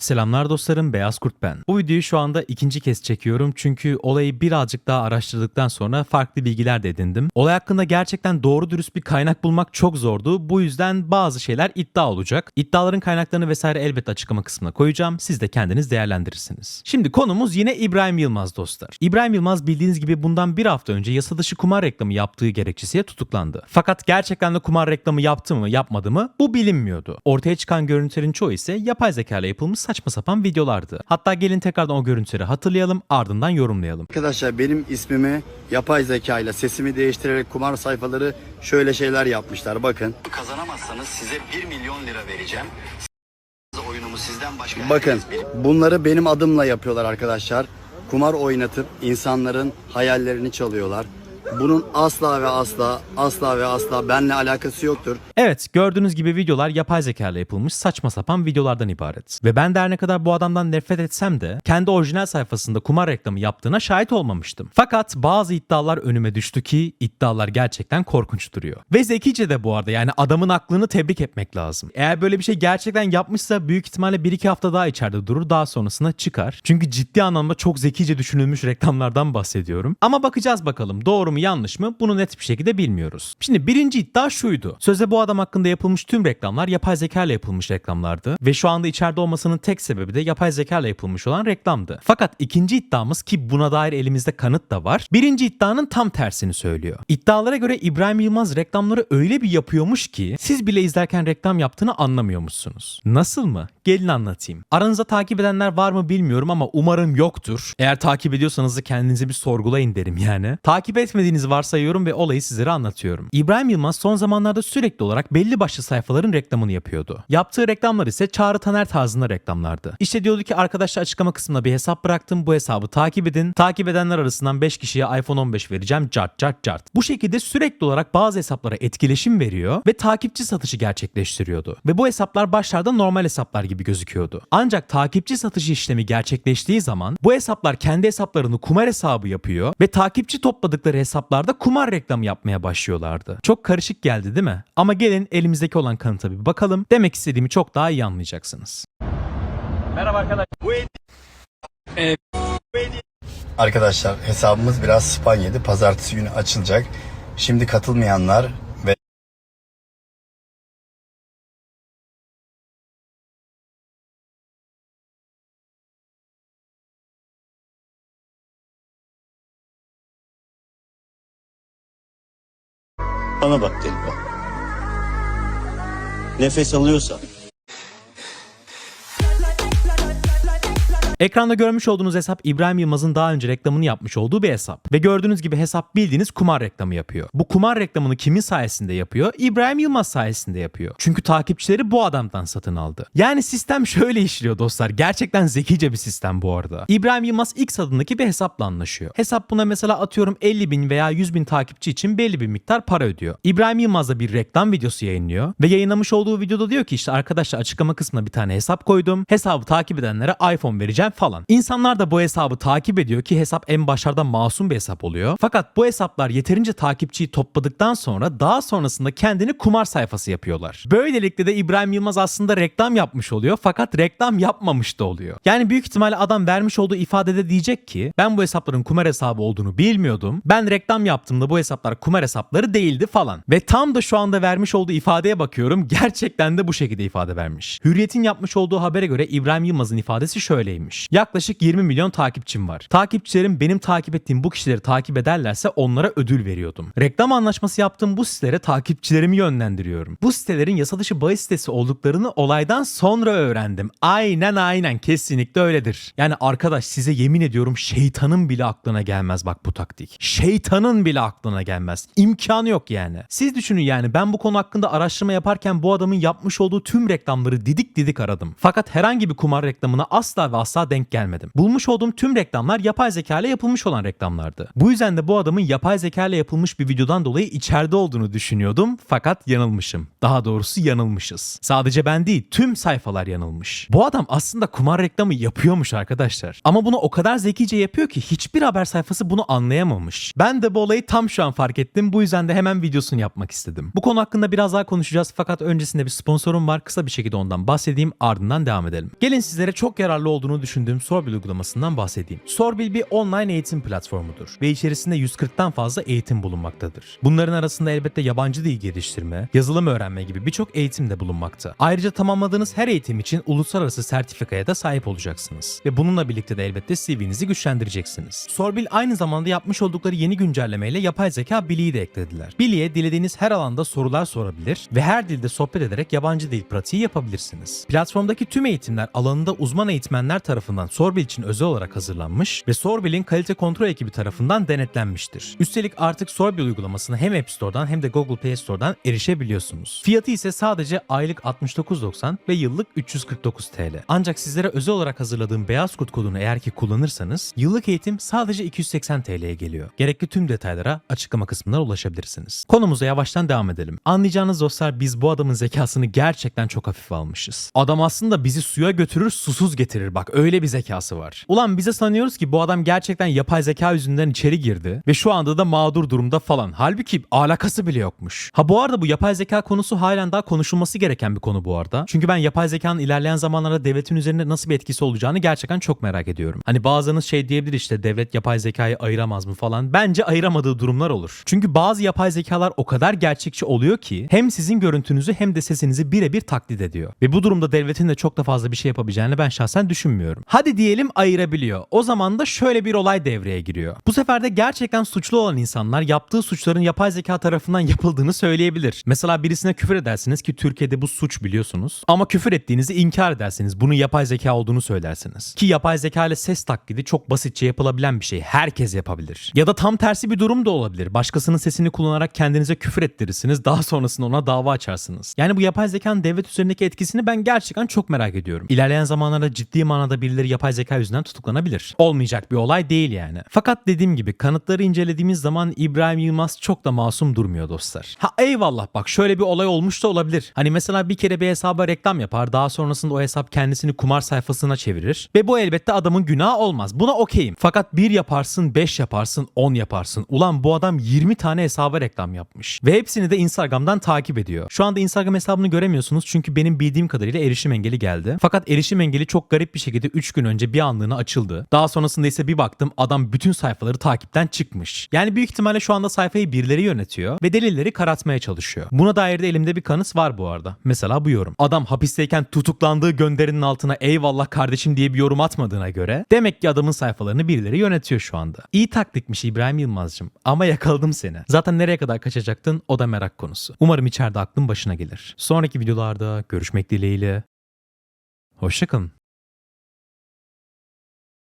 Selamlar dostlarım, Beyaz Kurt ben. Bu videoyu şu anda ikinci kez çekiyorum çünkü olayı birazcık daha araştırdıktan sonra farklı bilgiler de edindim. Olay hakkında gerçekten doğru dürüst bir kaynak bulmak çok zordu. Bu yüzden bazı şeyler iddia olacak. İddiaların kaynaklarını vesaire elbette açıklama kısmına koyacağım. Siz de kendiniz değerlendirirsiniz. Şimdi konumuz yine İbrahim Yılmaz dostlar. İbrahim Yılmaz bildiğiniz gibi bundan bir hafta önce yasa dışı kumar reklamı yaptığı gerekçesiyle tutuklandı. Fakat gerçekten de kumar reklamı yaptı mı yapmadı mı bu bilinmiyordu. Ortaya çıkan görüntülerin çoğu ise yapay zeka ile yapılmış saçma sapan videolardı. Hatta gelin tekrardan o görüntüleri hatırlayalım ardından yorumlayalım. Arkadaşlar benim ismimi yapay zeka ile sesimi değiştirerek kumar sayfaları şöyle şeyler yapmışlar. Bakın. Kazanamazsanız size 1 milyon lira vereceğim. Oyunumu sizden başka Bakın bunları benim adımla yapıyorlar arkadaşlar. Kumar oynatıp insanların hayallerini çalıyorlar. Bunun asla ve asla asla ve asla benimle alakası yoktur. Evet gördüğünüz gibi videolar yapay zeka ile yapılmış saçma sapan videolardan ibaret. Ve ben de her ne kadar bu adamdan nefret etsem de kendi orijinal sayfasında kumar reklamı yaptığına şahit olmamıştım. Fakat bazı iddialar önüme düştü ki iddialar gerçekten korkunç duruyor. Ve zekice de bu arada yani adamın aklını tebrik etmek lazım. Eğer böyle bir şey gerçekten yapmışsa büyük ihtimalle 1-2 hafta daha içeride durur daha sonrasında çıkar. Çünkü ciddi anlamda çok zekice düşünülmüş reklamlardan bahsediyorum. Ama bakacağız bakalım doğru mu yanlış mı bunu net bir şekilde bilmiyoruz. Şimdi birinci iddia şuydu. Sözde bu adam hakkında yapılmış tüm reklamlar yapay zeka ile yapılmış reklamlardı. Ve şu anda içeride olmasının tek sebebi de yapay zeka ile yapılmış olan reklamdı. Fakat ikinci iddiamız ki buna dair elimizde kanıt da var. Birinci iddianın tam tersini söylüyor. İddialara göre İbrahim Yılmaz reklamları öyle bir yapıyormuş ki siz bile izlerken reklam yaptığını anlamıyormuşsunuz. Nasıl mı? Gelin anlatayım. Aranızda takip edenler var mı bilmiyorum ama umarım yoktur. Eğer takip ediyorsanız da kendinizi bir sorgulayın derim yani. Takip etmediğinizi varsayıyorum ve olayı sizlere anlatıyorum. İbrahim Yılmaz son zamanlarda sürekli olarak belli başlı sayfaların reklamını yapıyordu. Yaptığı reklamlar ise Çağrı Taner tarzında reklamlardı. İşte diyordu ki arkadaşlar açıklama kısmına bir hesap bıraktım. Bu hesabı takip edin. Takip edenler arasından 5 kişiye iPhone 15 vereceğim. Cart cart cart. Bu şekilde sürekli olarak bazı hesaplara etkileşim veriyor ve takipçi satışı gerçekleştiriyordu. Ve bu hesaplar başlarda normal hesaplar gibi gözüküyordu. Ancak takipçi satışı işlemi gerçekleştiği zaman bu hesaplar kendi hesaplarını kumar hesabı yapıyor ve takipçi topladıkları hesaplarda kumar reklamı yapmaya başlıyorlardı. Çok karışık geldi değil mi? Ama gelin elimizdeki olan kanıta bir bakalım. Demek istediğimi çok daha iyi anlayacaksınız. Arkadaşlar hesabımız biraz spam yedi. Pazartesi günü açılacak. Şimdi katılmayanlar Bana bak delikanlı. Nefes alıyorsan Ekranda görmüş olduğunuz hesap İbrahim Yılmaz'ın daha önce reklamını yapmış olduğu bir hesap. Ve gördüğünüz gibi hesap bildiğiniz kumar reklamı yapıyor. Bu kumar reklamını kimin sayesinde yapıyor? İbrahim Yılmaz sayesinde yapıyor. Çünkü takipçileri bu adamdan satın aldı. Yani sistem şöyle işliyor dostlar. Gerçekten zekice bir sistem bu arada. İbrahim Yılmaz X adındaki bir hesapla anlaşıyor. Hesap buna mesela atıyorum 50 bin veya 100 bin takipçi için belli bir miktar para ödüyor. İbrahim Yılmaz da bir reklam videosu yayınlıyor. Ve yayınlamış olduğu videoda diyor ki işte arkadaşlar açıklama kısmına bir tane hesap koydum. Hesabı takip edenlere iPhone vereceğim falan. İnsanlar da bu hesabı takip ediyor ki hesap en başlarda masum bir hesap oluyor. Fakat bu hesaplar yeterince takipçiyi topladıktan sonra daha sonrasında kendini kumar sayfası yapıyorlar. Böylelikle de İbrahim Yılmaz aslında reklam yapmış oluyor fakat reklam yapmamış da oluyor. Yani büyük ihtimalle adam vermiş olduğu ifadede diyecek ki ben bu hesapların kumar hesabı olduğunu bilmiyordum. Ben reklam yaptığımda bu hesaplar kumar hesapları değildi falan. Ve tam da şu anda vermiş olduğu ifadeye bakıyorum. Gerçekten de bu şekilde ifade vermiş. Hürriyet'in yapmış olduğu habere göre İbrahim Yılmaz'ın ifadesi şöyleymiş. Yaklaşık 20 milyon takipçim var. Takipçilerim benim takip ettiğim bu kişileri takip ederlerse onlara ödül veriyordum. Reklam anlaşması yaptığım bu sitelere takipçilerimi yönlendiriyorum. Bu sitelerin yasa dışı bahis sitesi olduklarını olaydan sonra öğrendim. Aynen aynen kesinlikle öyledir. Yani arkadaş size yemin ediyorum şeytanın bile aklına gelmez bak bu taktik. Şeytanın bile aklına gelmez. İmkanı yok yani. Siz düşünün yani ben bu konu hakkında araştırma yaparken bu adamın yapmış olduğu tüm reklamları didik didik aradım. Fakat herhangi bir kumar reklamına asla ve asla asla denk gelmedim. Bulmuş olduğum tüm reklamlar yapay zeka ile yapılmış olan reklamlardı. Bu yüzden de bu adamın yapay zeka ile yapılmış bir videodan dolayı içeride olduğunu düşünüyordum fakat yanılmışım. Daha doğrusu yanılmışız. Sadece ben değil tüm sayfalar yanılmış. Bu adam aslında kumar reklamı yapıyormuş arkadaşlar. Ama bunu o kadar zekice yapıyor ki hiçbir haber sayfası bunu anlayamamış. Ben de bu olayı tam şu an fark ettim. Bu yüzden de hemen videosunu yapmak istedim. Bu konu hakkında biraz daha konuşacağız fakat öncesinde bir sponsorum var. Kısa bir şekilde ondan bahsedeyim ardından devam edelim. Gelin sizlere çok yararlı olduğunu düşündüğüm Sorbil uygulamasından bahsedeyim. Sorbil bir online eğitim platformudur ve içerisinde 140'tan fazla eğitim bulunmaktadır. Bunların arasında elbette yabancı dil geliştirme, yazılım öğrenme gibi birçok eğitim de bulunmakta. Ayrıca tamamladığınız her eğitim için uluslararası sertifikaya da sahip olacaksınız. Ve bununla birlikte de elbette CV'nizi güçlendireceksiniz. Sorbil aynı zamanda yapmış oldukları yeni güncellemeyle yapay zeka Billy'yi de eklediler. Billy'e dilediğiniz her alanda sorular sorabilir ve her dilde sohbet ederek yabancı dil pratiği yapabilirsiniz. Platformdaki tüm eğitimler alanında uzman eğitmenler tarafından Sorbil için özel olarak hazırlanmış ve Sorbil'in kalite kontrol ekibi tarafından denetlenmiştir. Üstelik artık Sorbil uygulamasını hem App Store'dan hem de Google Play Store'dan erişebiliyorsunuz. Fiyatı ise sadece aylık 69.90 ve yıllık 349 TL. Ancak sizlere özel olarak hazırladığım beyaz kurt kodunu eğer ki kullanırsanız yıllık eğitim sadece 280 TL'ye geliyor. Gerekli tüm detaylara açıklama kısmından ulaşabilirsiniz. Konumuza yavaştan devam edelim. Anlayacağınız dostlar biz bu adamın zekasını gerçekten çok hafife almışız. Adam aslında bizi suya götürür susuz getirir bak öyle bir zekası var. Ulan bize sanıyoruz ki bu adam gerçekten yapay zeka yüzünden içeri girdi ve şu anda da mağdur durumda falan. Halbuki alakası bile yokmuş. Ha bu arada bu yapay zeka konusu halen daha konuşulması gereken bir konu bu arada. Çünkü ben yapay zekanın ilerleyen zamanlarda devletin üzerinde nasıl bir etkisi olacağını gerçekten çok merak ediyorum. Hani bazılarınız şey diyebilir işte devlet yapay zekayı ayıramaz mı falan. Bence ayıramadığı durumlar olur. Çünkü bazı yapay zekalar o kadar gerçekçi oluyor ki hem sizin görüntünüzü hem de sesinizi birebir taklit ediyor. Ve bu durumda devletin de çok da fazla bir şey yapabileceğini ben şahsen düşünmüyorum. Hadi diyelim ayırabiliyor. O zaman da şöyle bir olay devreye giriyor. Bu sefer de gerçekten suçlu olan insanlar yaptığı suçların yapay zeka tarafından yapıldığını söyleyebilir. Mesela birisine küfür edersiniz ki Türkiye'de bu suç biliyorsunuz. Ama küfür ettiğinizi inkar edersiniz. Bunun yapay zeka olduğunu söylersiniz. Ki yapay zeka ile ses taklidi çok basitçe yapılabilen bir şey. Herkes yapabilir. Ya da tam tersi bir durum da olabilir. Başkasının sesini kullanarak kendinize küfür ettirirsiniz. Daha sonrasında ona dava açarsınız. Yani bu yapay zekanın devlet üzerindeki etkisini ben gerçekten çok merak ediyorum. İlerleyen zamanlarda ciddi manada birileri yapay zeka yüzünden tutuklanabilir. Olmayacak bir olay değil yani. Fakat dediğim gibi kanıtları incelediğimiz zaman İbrahim Yılmaz çok da masum durmuyor dostlar. Ha eyvallah bak şöyle bir olay olmuş da olabilir. Hani mesela bir kere bir hesaba reklam yapar daha sonrasında o hesap kendisini kumar sayfasına çevirir. Ve bu elbette adamın günahı olmaz. Buna okeyim. Fakat bir yaparsın, 5 yaparsın, 10 yaparsın. Ulan bu adam 20 tane hesaba reklam yapmış. Ve hepsini de Instagram'dan takip ediyor. Şu anda Instagram hesabını göremiyorsunuz çünkü benim bildiğim kadarıyla erişim engeli geldi. Fakat erişim engeli çok garip bir şekilde 3 gün önce bir anlığına açıldı. Daha sonrasında ise bir baktım adam bütün sayfaları takipten çıkmış. Yani büyük ihtimalle şu anda sayfayı birileri yönetiyor ve delilleri karartmaya çalışıyor. Buna dair de elimde bir kanıt var bu arada. Mesela bu yorum. Adam hapisteyken tutuklandığı gönderinin altına eyvallah kardeşim diye bir yorum atmadığına göre demek ki adamın sayfalarını birileri yönetiyor şu anda. İyi taktikmiş İbrahim Yılmaz'cım ama yakaladım seni. Zaten nereye kadar kaçacaktın o da merak konusu. Umarım içeride aklın başına gelir. Sonraki videolarda görüşmek dileğiyle. Hoşçakalın.